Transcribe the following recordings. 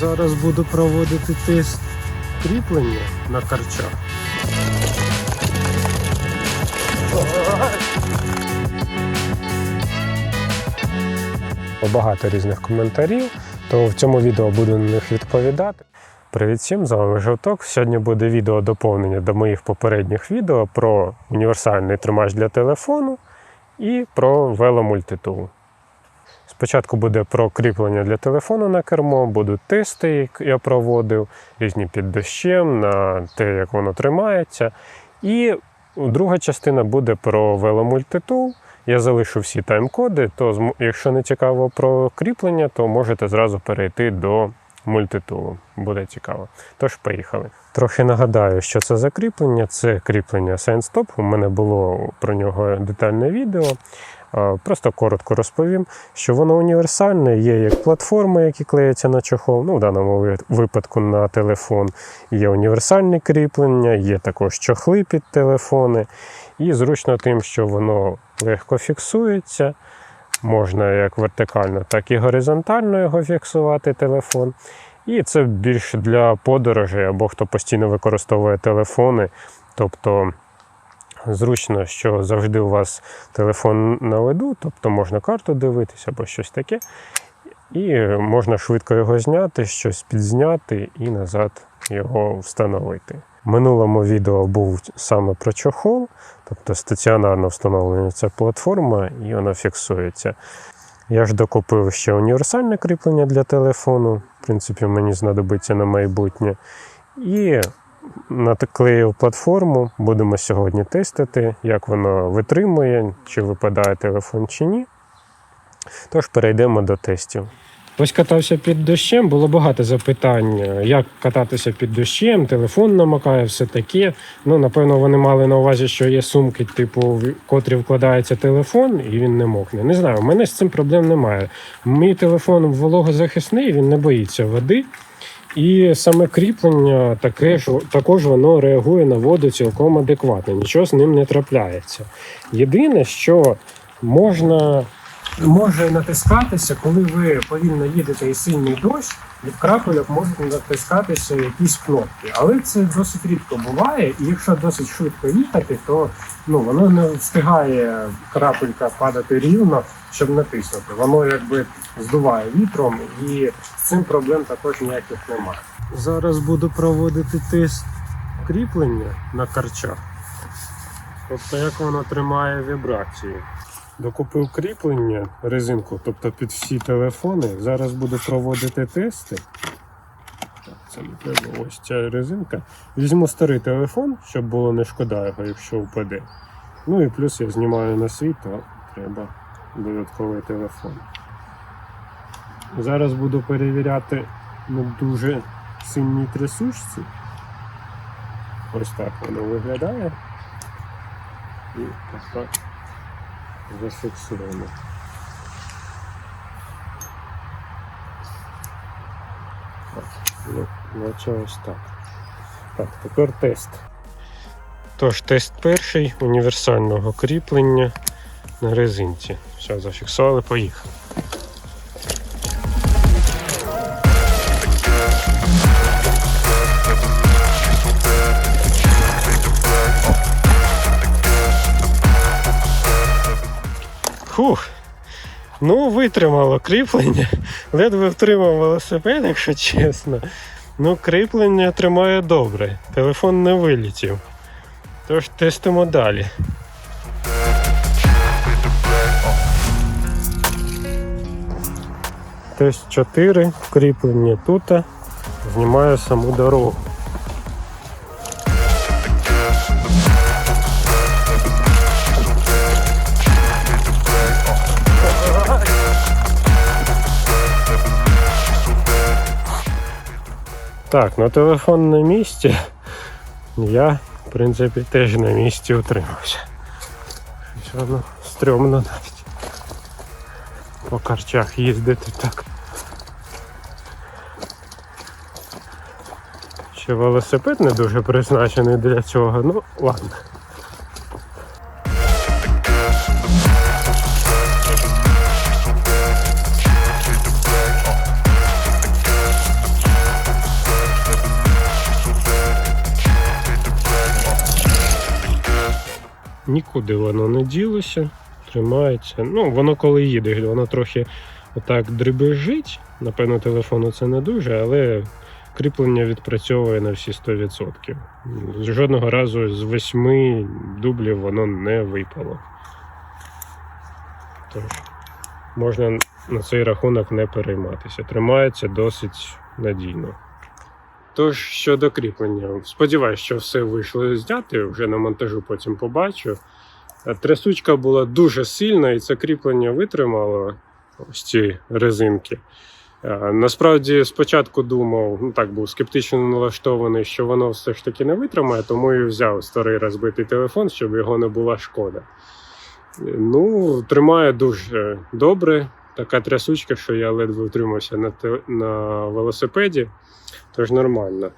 Зараз буду проводити тест кріплення на карчах. Багато різних коментарів, то в цьому відео буду на них відповідати. Привіт всім, з вами Жовток. Сьогодні буде відео доповнення до моїх попередніх відео про універсальний тримач для телефону і про веломультитул. Спочатку буде про кріплення для телефону на кермо, будуть тести, які я проводив, різні під дощем, на те, як воно тримається. І друга частина буде про веломультитул. Я залишу всі тайм-коди, то якщо не цікаво про кріплення, то можете зразу перейти до мультитулу. Буде цікаво. Тож поїхали. Трохи нагадаю, що це за кріплення. Це кріплення SignStop. У мене було про нього детальне відео. Просто коротко розповім, що воно універсальне, є як платформи, які клеяться на чохол, ну в даному випадку на телефон. Є універсальні кріплення, є також чохли під телефони. І зручно тим, що воно легко фіксується. Можна як вертикально, так і горизонтально його фіксувати телефон. І це більше для подорожей або хто постійно використовує телефони. Тобто зручно, що завжди у вас телефон на виду, тобто можна карту дивитися або щось таке. І можна швидко його зняти, щось підзняти і назад його встановити. В минулому відео був саме про чохол, тобто стаціонарно встановлена ця платформа і вона фіксується. Я ж докупив ще універсальне кріплення для телефону, в принципі, мені знадобиться на майбутнє. І наклеїв платформу. Будемо сьогодні тестити, як воно витримує, чи випадає телефон чи ні. Тож перейдемо до тестів. Ось катався під дощем, було багато запитань, як кататися під дощем, телефон намокає, все таке. Ну, напевно, вони мали на увазі, що є сумки, типу, в котрі вкладається телефон, і він не мокне. Не знаю, у мене з цим проблем немає. Мій телефон вологозахисний, він не боїться води. І саме кріплення таке ж також воно реагує на воду цілком адекватно, нічого з ним не трапляється. Єдине, що можна може натискатися, коли ви повільно їдете і сильний дощ, від крапельок можуть натискатися якісь кнопки. Але це досить рідко буває, і якщо досить швидко їхати, то ну, воно не встигає крапелька падати рівно, щоб натиснути. Воно якби здуває вітром, і з цим проблем також ніяких немає. Зараз буду проводити тест кріплення на карчах. Тобто як воно тримає вібрації. Докупив кріплення, резинку, тобто під всі телефони. Зараз буду проводити тести. Це не треба. Ось ця резинка. Візьму старий телефон, щоб було не шкода його, якщо впаде. Ну і плюс я знімаю на світ, то треба додатковий телефон. Зараз буду перевіряти на дуже сильній трясучці. Ось так воно виглядає. І так зафіксуємо. Ну, наче ось так. Так, тепер тест. Тож, тест перший універсального кріплення на резинці. Все, зафіксували, поїхали. Фух. Ну, витримало кріплення. Ледве втримав велосипед, якщо чесно. Ну, кріплення тримає добре. Телефон не вилетів. Тож тестимо далі. Тест 4, кріплення тут. Знімаю саму дорогу. Так, ну телефон на місці. Я, в принципі, теж на місці утримався. Все воно стрьомно навіть. По карчах їздити так. Ще велосипед не дуже призначений для цього, ну ладно. Нікуди воно не ділося, тримається. Ну, воно коли їде, воно трохи отак дребежить. Напевно, телефону це не дуже, але кріплення відпрацьовує на всі 100%. Жодного разу з восьми дублів воно не випало. Тож, можна на цей рахунок не перейматися. Тримається досить надійно. Тож щодо кріплення, сподіваюся, що все вийшло зняти, вже на монтажу потім побачу. Е, Трясучка була дуже сильна, і це кріплення витримало ось ці резинки. Е, Насправді, спочатку думав, ну так був скептично налаштований, що воно все ж таки не витримає, тому і взяв старий розбитий телефон, щоб його не була шкода. Ну, тримає дуже добре. Така трясучка, що я ледве втримався на велосипеді, тож нормально.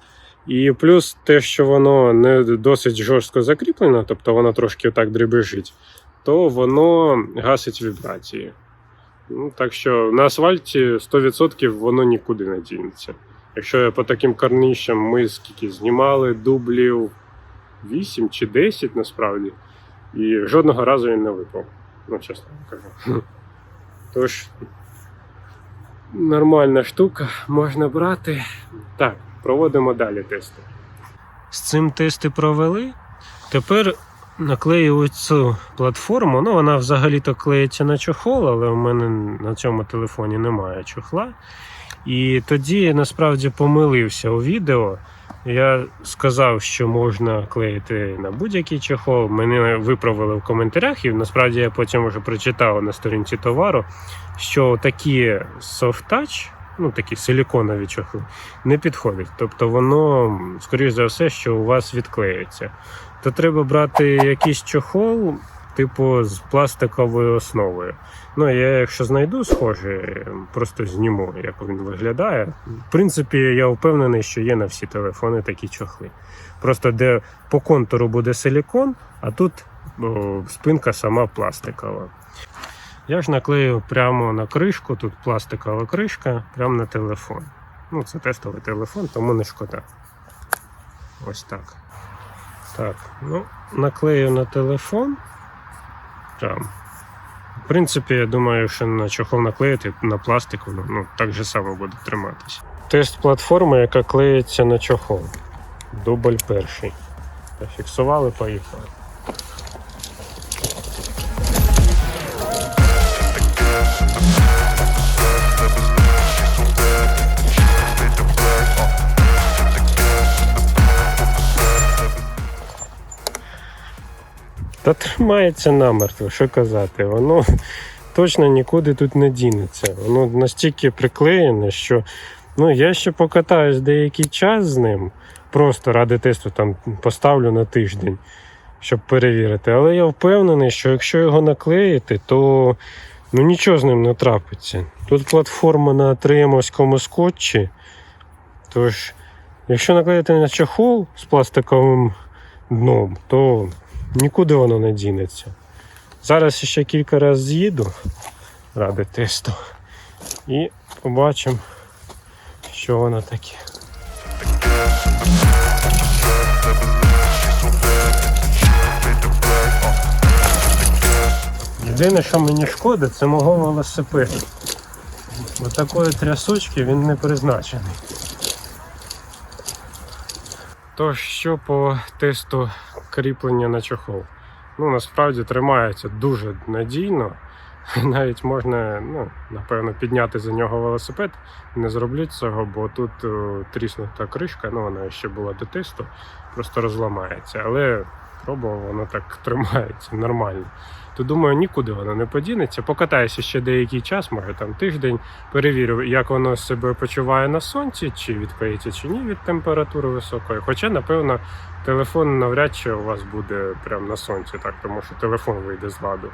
І плюс те, що воно не досить жорстко закріплено, тобто воно трошки так дребежить, то воно гасить вібрації. Ну, так що на асфальті 100% воно нікуди не дінеться. Якщо я по таким карнищам ми скільки знімали дублів 8 чи 10 насправді, і жодного разу він не випав. Ну, чесно кажу. Тож, нормальна штука, можна брати. Так, проводимо далі тести. З цим тести провели. Тепер наклею цю платформу. Ну, вона взагалі-то клеїться на чохол, але в мене на цьому телефоні немає чохла. І тоді я насправді помилився у відео. Я сказав, що можна клеїти на будь-який чохол. Мене виправили в коментарях, і насправді я потім вже прочитав на сторінці товару, що такі софт-тач, ну такі силіконові чохли, не підходить. Тобто воно, скоріш за все, що у вас відклеїться. То треба брати якийсь чохол, типу з пластиковою основою. Ну, я якщо знайду схоже, просто зніму, як він виглядає. В принципі, я впевнений, що є на всі телефони такі чохли. Просто де по контуру буде силікон, а тут о, спинка сама пластикова. Я ж наклею прямо на кришку, тут пластикова кришка, прямо на телефон. Ну, це тестовий телефон, тому не шкода. Ось так. Так, ну, наклею на телефон. В принципі, я думаю, що на чохол наклеїти на пластик, воно ну, так же само буде триматися. Тест платформи, яка клеїться на чохол. Дубль перший. Зафіксували, поїхали. Та тримається намертво, що казати. Воно точно нікуди тут не дінеться. Воно настільки приклеєне, що ну, я ще покатаюсь деякий час з ним. Просто ради тесту там поставлю на тиждень, щоб перевірити. Але я впевнений, що якщо його наклеїти, то ну, нічого з ним не трапиться. Тут платформа на триємовському скотчі. Тож, якщо наклеїти на чохол з пластиковим дном, то нікуди воно не дінеться. Зараз ще кілька разів з'їду ради тесту і побачимо, що воно таке. Єдине, що мені шкода, це мого велосипеду. Бо такої трясучки він не призначений. Тож, що по тесту кріплення на чохол? Ну, насправді тримається дуже надійно. Навіть можна, ну, напевно, підняти за нього велосипед. Не зроблю цього, бо тут тріснута кришка, ну вона ще була до тесту, просто розламається. Але пробував, воно так тримається нормально. То думаю, нікуди воно не подінеться. Покатаюся ще деякий час, може там тиждень, перевірю, як воно себе почуває на сонці, чи відклеїться, чи ні від температури високої. Хоча, напевно, телефон навряд чи у вас буде прямо на сонці, так, тому що телефон вийде з ладу,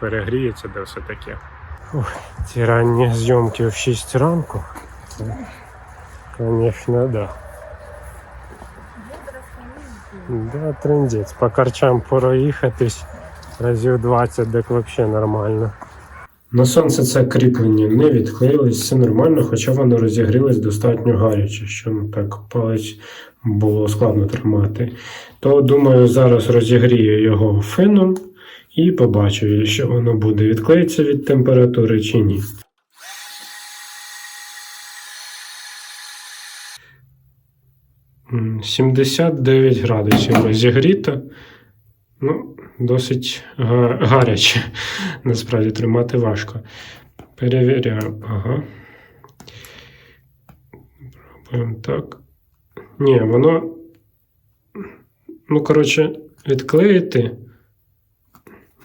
перегріється, де все таке. Ці ранні зйомки в 6 ранку. Звісно, да. Да, трендець. По карчам проїхатись разів 20, так взагалі нормально. На сонце це кріплення не відклеїлось, все нормально, хоча воно розігрілось достатньо гаряче, що ну, так палець було складно тримати. То думаю, зараз розігрію його феном і побачу, що воно буде відклеїться від температури чи ні. 79 градусів розігріто. Ну, досить гаряче. Насправді тримати важко. Перевіряю. Ага. Пробуємо так. Ні, воно. Ну, коротше, відклеїти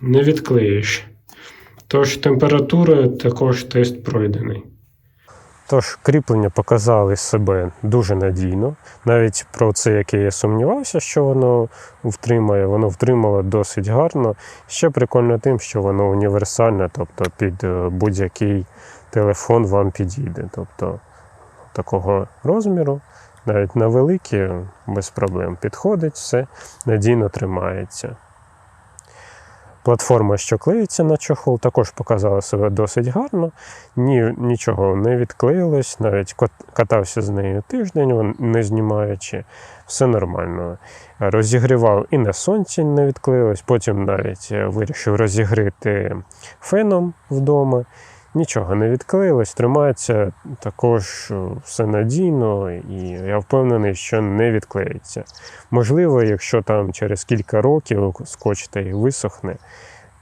не відклеїш. Тож температура також тест пройдений. Тож кріплення показали себе дуже надійно. Навіть про це, яке я сумнівався, що воно втримає, воно втримало досить гарно. Ще прикольно тим, що воно універсальне, тобто під е, будь-який телефон вам підійде. Тобто такого розміру, навіть на великі, без проблем підходить, все надійно тримається. Платформа, що клеїться на чохол, також показала себе досить гарно. Ні, нічого не відклеїлось, навіть катався з нею тиждень, не знімаючи. Все нормально. Розігрівав і на сонці не відклеїлось, потім навіть е, вирішив розігрити феном вдома. Нічого не відклеїлось, тримається також е, все надійно, і я впевнений, що не відклеїться. Можливо, якщо там через кілька років скотч й висохне,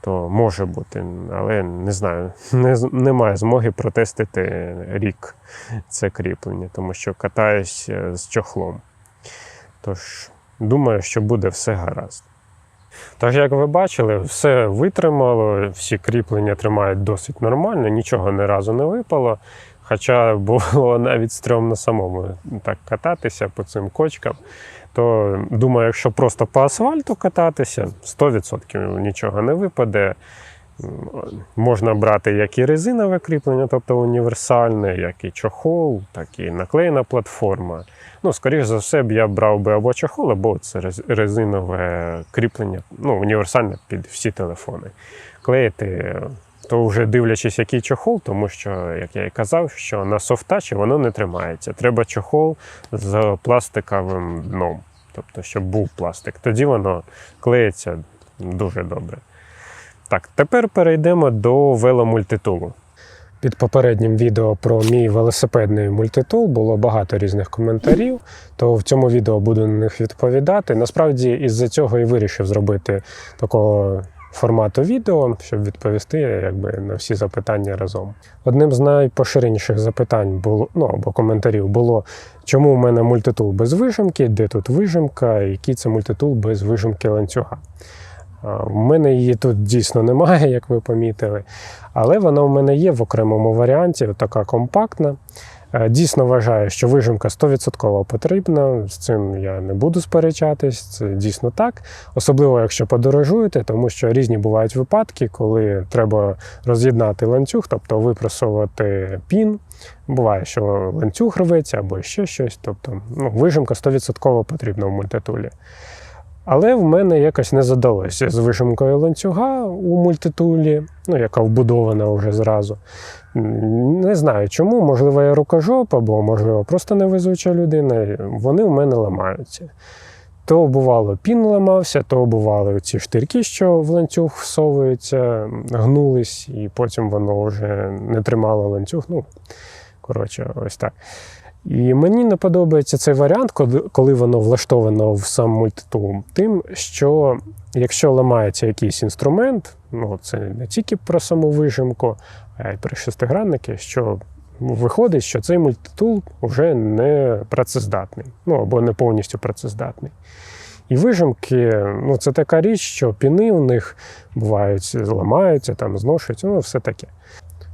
то може бути, але не знаю, не, немає змоги протестити рік це кріплення, тому що катаюсь е, з чохлом. Тож, думаю, що буде все гаразд. Тож, як ви бачили, все витримало, всі кріплення тримають досить нормально, нічого ні разу не випало. Хоча було навіть стрьомно самому так кататися по цим кочкам, то думаю, якщо просто по асфальту кататися, 100% нічого не випаде. Можна брати як і резинове кріплення, тобто універсальне, як і чохол, так і наклеєна платформа. Ну, скоріш за все, б я брав би або чохол, або це резинове кріплення, ну, універсальне під всі телефони. Клеїти, то вже дивлячись, який чохол, тому що, як я і казав, що на софтачі воно не тримається. Треба чохол з пластиковим дном, тобто, щоб був пластик. Тоді воно клеїться дуже добре. Так, тепер перейдемо до веломультитулу. Під попереднім відео про мій велосипедний мультитул було багато різних коментарів, то в цьому відео буду на них відповідати. Насправді, із-за цього і вирішив зробити такого формату відео, щоб відповісти якби, на всі запитання разом. Одним з найпоширеніших запитань було ну або коментарів було, чому у мене мультитул без вижимки, де тут вижимка, який це мультитул без вижимки ланцюга. У мене її тут дійсно немає, як ви помітили, але вона у мене є в окремому варіанті, така компактна. Е, Дійсно вважаю, що вижимка 100% потрібна. З цим я не буду сперечатись, це дійсно так. Особливо, якщо подорожуєте, тому що різні бувають випадки, коли треба роз'єднати ланцюг, тобто випросувати пін. Буває, що ланцюг рветься або ще щось. Тобто ну, вижимка 100% потрібна в мультитулі. Але в мене якось не задалося з вижимкою ланцюга у мультитулі, ну, яка вбудована вже зразу. Не знаю чому, можливо, я рукожоп, або, можливо, просто невезуча людина. Вони в мене ламаються. То бувало пін ламався, то бували ці штирки, що в ланцюг всовуються, гнулись, і потім воно вже не тримало ланцюг. Ну, коротше, ось так. І мені не подобається цей варіант, коли- воно влаштовано в сам мультитул, тим, що якщо ламається якийсь інструмент, ну це не тільки про саму вижимку, а й про шестигранники, що виходить, що цей мультитул вже не працездатний, ну або не повністю працездатний. І вижимки, ну це така річ, що піни у них бувають, ламаються, там зношуються, ну все таке.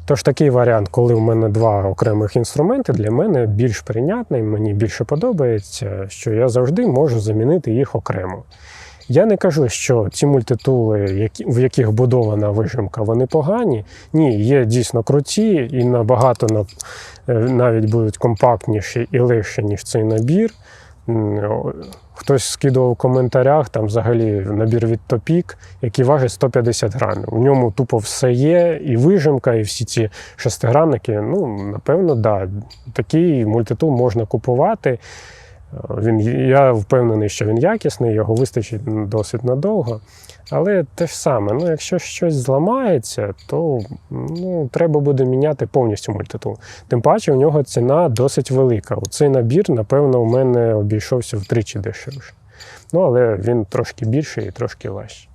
Тож такий варіант, коли в мене два окремих інструменти, для мене більш прийнятний, мені більше подобається, що я завжди можу замінити їх окремо. Я не кажу, що ці мультитули, в яких будована вижимка, вони погані. Ні, є дійсно круті і набагато е, навіть будуть компактніші і легші, ніж цей набір. Хтось скидував в коментарях там взагалі набір від Топік, який важить 150 грамів. У ньому тупо все є, і вижимка, і всі ці шестигранники. Ну, напевно, да. Такий мультитул можна купувати. Він, я впевнений, що він якісний, його вистачить досить надовго. Але те ж саме, ну, якщо щось зламається, то ну, треба буде міняти повністю мультитул. Тим паче, у нього ціна досить велика. Цей набір, напевно, у мене обійшовся втричі дешевше. Ну, але він трошки більший і трошки важчий.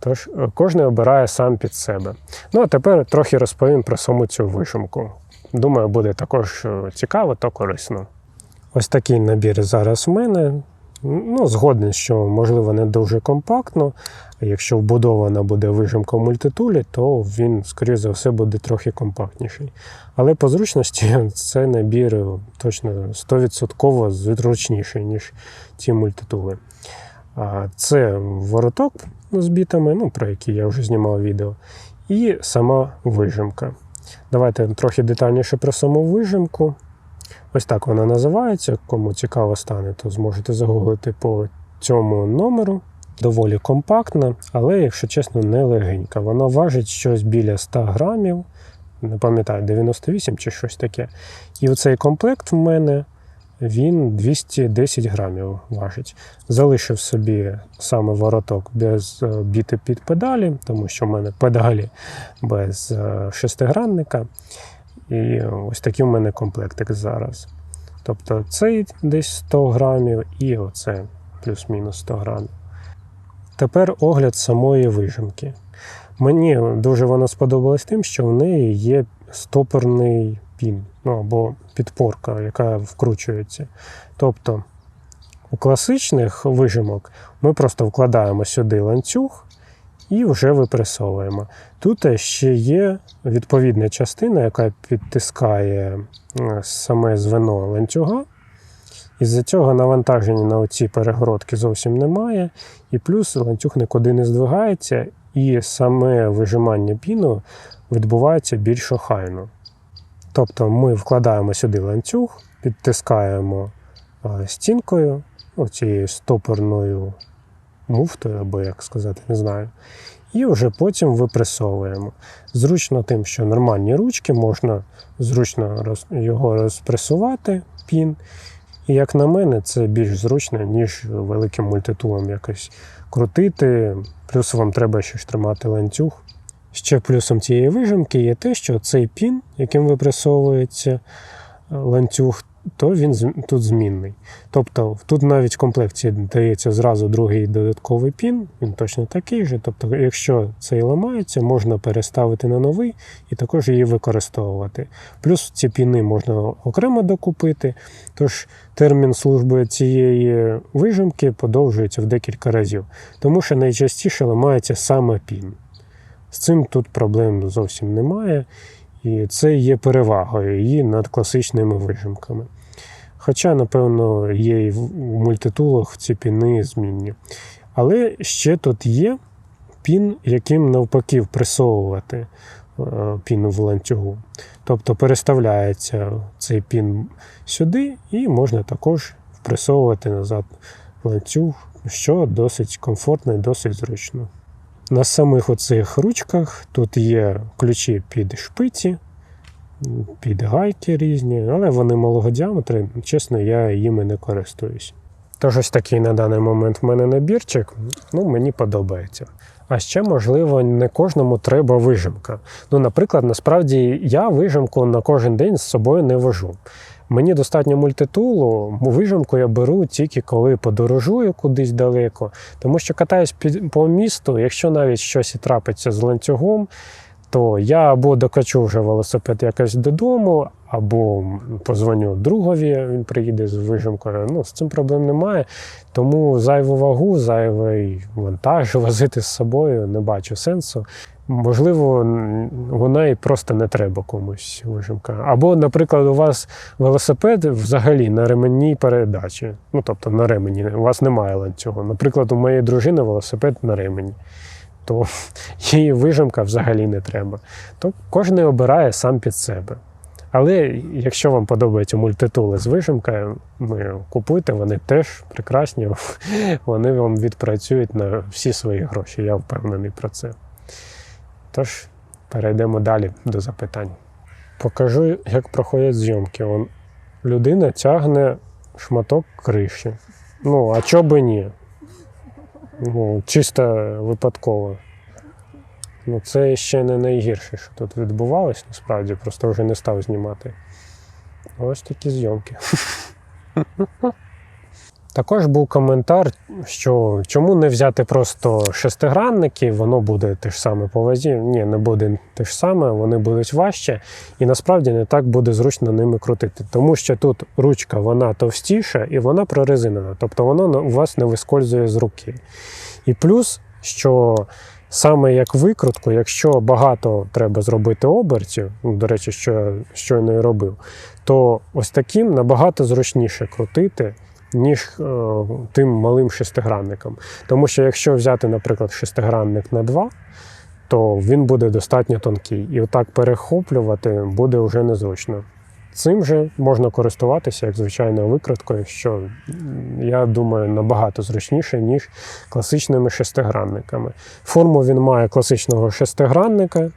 Тож кожен обирає сам під себе. Ну, а тепер трохи розповім про саму цю вишимку. Думаю, буде також е, цікаво та корисно. Ось такий набір зараз в мене. Ну, згоден, що можливо не дуже компактно. Якщо вбудована буде вижимка в мультитулі, то він, скоріше за все, буде трохи компактніший. Але по зручності це набір точно 100% зручніший, ніж ті мультитули. Це вороток з бітами, ну, про які я вже знімав відео, і сама вижимка. Давайте трохи детальніше про саму вижимку. Ось так вона називається. Кому цікаво стане, то зможете загуглити по цьому номеру. Доволі компактна, але, якщо чесно, не легенька. Вона важить щось біля 100 грамів, не пам'ятаю, 98 чи щось таке. І оцей комплект в мене він 210 грамів важить. Залишив собі саме вороток без е, біти під педалі, тому що в мене педалі без е, шестигранника. І ось такий в мене комплектик зараз. Тобто цей десь 100 грамів і оце плюс-мінус 100 грамів. Тепер огляд самої вижимки. Мені дуже вона сподобалась тим, що в неї є стопорний пін, ну або підпорка, яка вкручується. Тобто у класичних вижимок ми просто вкладаємо сюди ланцюг і вже випресовуємо. Тут ще є відповідна частина, яка підтискає е, саме звено ланцюга. Із-за цього навантаження на оці перегородки зовсім немає, і плюс ланцюг нікуди не здвигається, і саме вижимання піну відбувається більш охайно. Тобто ми вкладаємо сюди ланцюг, підтискаємо стінкою, ну, цією стопорною муфтою, або як сказати, не знаю. І вже потім випресовуємо. Зручно тим, що нормальні ручки, можна зручно його розпресувати, пін. І як на мене, це більш зручно, ніж великим мультитулом якось крутити. Плюс вам треба ж тримати ланцюг. Ще плюсом цієї вижимки є те, що цей пін, яким випресовується ланцюг, то він тут змінний. Тобто тут навіть в комплекції дається зразу другий додатковий пін, він точно такий же. Тобто, якщо цей ламається, можна переставити на новий і також її використовувати. Плюс ці піни можна окремо докупити, тож термін служби цієї вижимки подовжується в декілька разів, тому що найчастіше ламається саме пін. З цим тут проблем зовсім немає. І це є перевагою її над класичними вижимками. Хоча, напевно, є і в мультитулах ці піни змінні. Але ще тут є пін, яким навпаки впресовувати е, піну в ланцюгу. Тобто переставляється цей пін сюди, і можна також впресовувати назад ланцюг, що досить комфортно і досить зручно. На самих оцих ручках тут є ключі під шпиці, під гайки різні, але вони малого діаметру, чесно, я їми не користуюсь. Тож ось такий на даний момент в мене набірчик, ну мені подобається. А ще, можливо, не кожному треба вижимка. Ну, наприклад, насправді я вижимку на кожен день з собою не вожу. Мені достатньо мультитулу, вижимку я беру тільки коли подорожую кудись далеко, тому що катаюсь по місту, якщо навіть щось і трапиться з ланцюгом, то я або докачу вже велосипед якось додому, або позвоню другові, він приїде з вижимкою. Ну, з цим проблем немає. Тому зайву вагу, зайвий вантаж возити з собою не бачу сенсу. Можливо, вона і просто не треба комусь вижимка. Або, наприклад, у вас велосипед взагалі на ременній передачі. Ну, тобто на ремені, у вас немає ланцюгу. Наприклад, у моєї дружини велосипед на ремені, то її вижимка взагалі не треба. То кожен обирає сам під себе. Але якщо вам подобаються мультитули з вижимкою, купуйте, вони теж прекрасні. Вони вам відпрацюють на всі свої гроші. Я впевнений про це. Тож, перейдемо далі до запитань. Покажу, як проходять зйомки. Он, людина тягне шматок криші. Ну, а чого би ні? Ну, чисто випадково. Ну, це ще не найгірше, що тут відбувалось, насправді, просто вже не став знімати. Ось такі зйомки. Також був коментар, що чому не взяти просто шестигранники, воно буде те ж саме по вазі. Ні, не буде те ж саме, вони будуть важче, і насправді не так буде зручно ними крутити. Тому що тут ручка вона товстіша і вона прорезинена, тобто вона на- у вас не вискользує з руки. І плюс, що саме як викрутку, якщо багато треба зробити обертів, ну, до речі, що я щойно і робив, то ось таким набагато зручніше крутити, ніж е, тим малим шестигранником. Тому що якщо взяти, наприклад, шестигранник на 2, то він буде достатньо тонкий. І отак перехоплювати буде вже незручно. Цим же можна користуватися як звичайною викруткою, що я думаю набагато зручніше, ніж класичними шестигранниками. Форму він має класичного шестигранника,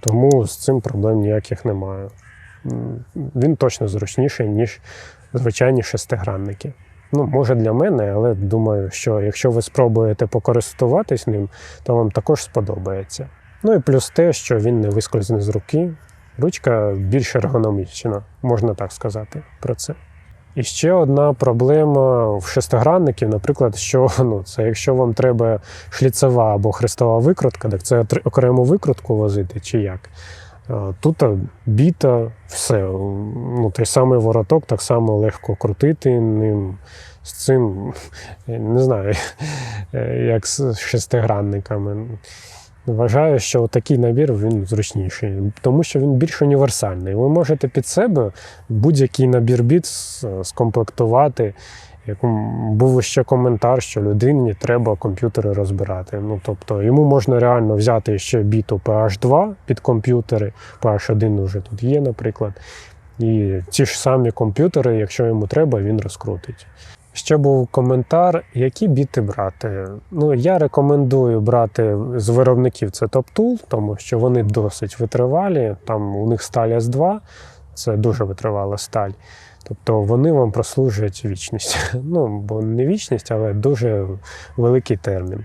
тому з цим проблем ніяких немає. Він точно зручніший, ніж звичайні шестигранники. Ну, може для мене, але думаю, що якщо ви спробуєте покористуватись ним, то вам також сподобається. Ну і плюс те, що він не вискользне з руки. Ручка більш ергономічна, можна так сказати про це. І ще одна проблема в шестигранників, наприклад, що ну, це якщо вам треба шліцева або хрестова викрутка, так це окрему викрутку возити чи як. Е, Тут е, біта, все. Ну, той самий вороток так само легко крутити ним. З цим не знаю, е, як з шестигранниками. Вважаю, що такий набір він зручніший, тому що він більш універсальний. Ви можете під себе будь-який набір біт скомплектувати. Був ще коментар, що людині треба комп'ютери розбирати. Ну тобто йому можна реально взяти ще біту PH2 під комп'ютери, PH1 вже тут є, наприклад. І ці ж самі комп'ютери, якщо йому треба, він розкрутить. Ще був коментар, які біти брати. Ну, я рекомендую брати з виробників це TopTool, тому що вони досить витривалі. Там у них сталь S2, це дуже витривала сталь. Тобто вони вам прослужать вічність. Ну, бо не вічність, але дуже великий термін.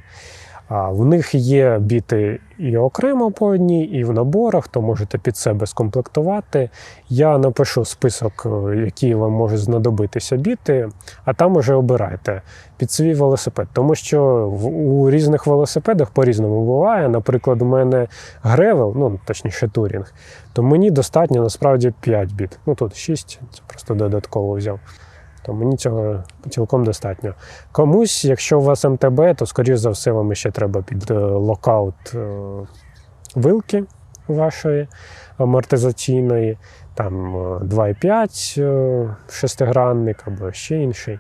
А в них є біти і окремо по одній, і в наборах, то можете під себе скомплектувати. Я напишу список, е, які вам можуть знадобитися біти, а там уже обирайте під свій велосипед. Тому що у різних велосипедах по-різному буває. Наприклад, у мене гревел, ну точніше турінг, то мені достатньо насправді 5 біт. Ну тут 6, це просто додатково взяв. То мені цього цілком достатньо. Комусь, якщо у вас МТБ, то скоріш за все вам ще треба під е, локаут е, вилки вашої амортизаційної, там е, 2,5 е, шестигранник або ще інший.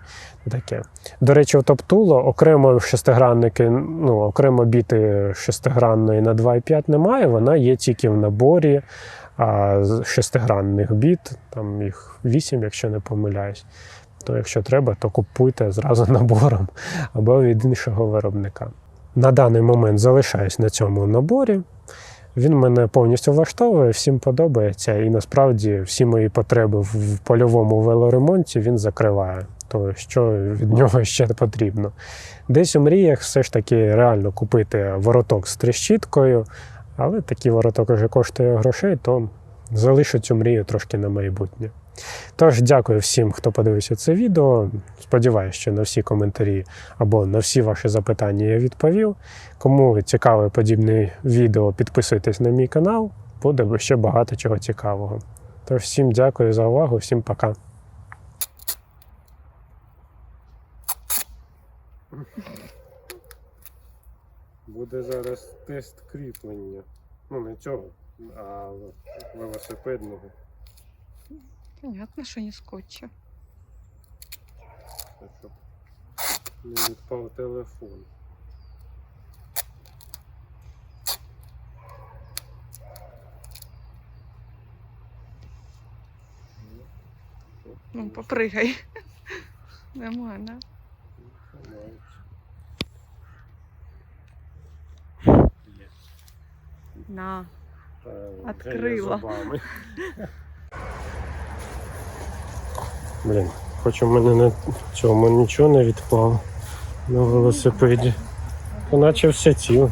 Таке. До речі, у Топтуло окремо шестигранники, ну, окремо біти шестигранної на 2,5 немає, вона є тільки в наборі а, шестигранних біт, там їх 8, якщо не помиляюсь. То якщо треба, то купуйте зразу набором або від іншого виробника. На даний момент залишаюсь на цьому наборі. Він мене повністю влаштовує, всім подобається, і насправді всі мої потреби в польовому велоремонті він закриває. То що від нього ще потрібно. Десь у мріях все ж таки реально купити вороток з трещіткою, але такий вороток вже коштує грошей, то залишу цю мрію трошки на майбутнє. Тож, дякую всім, хто подивився це відео. Сподіваюся, що на всі коментарі або на всі ваші запитання я відповів. Кому цікаве подібне відео, підписуйтесь на мій канал, буде ще багато чого цікавого. Тож всім дякую за увагу, всім пока. Буде зараз тест кріплення. Ну, не цього, а велосипедного. Понятно, що не скотча. щоб не відпав телефон. Ну, попригай. Нормально. На. Открила. Блін, хоч у мене на цьому нічого не відпало на велосипеді. Наче все ціле.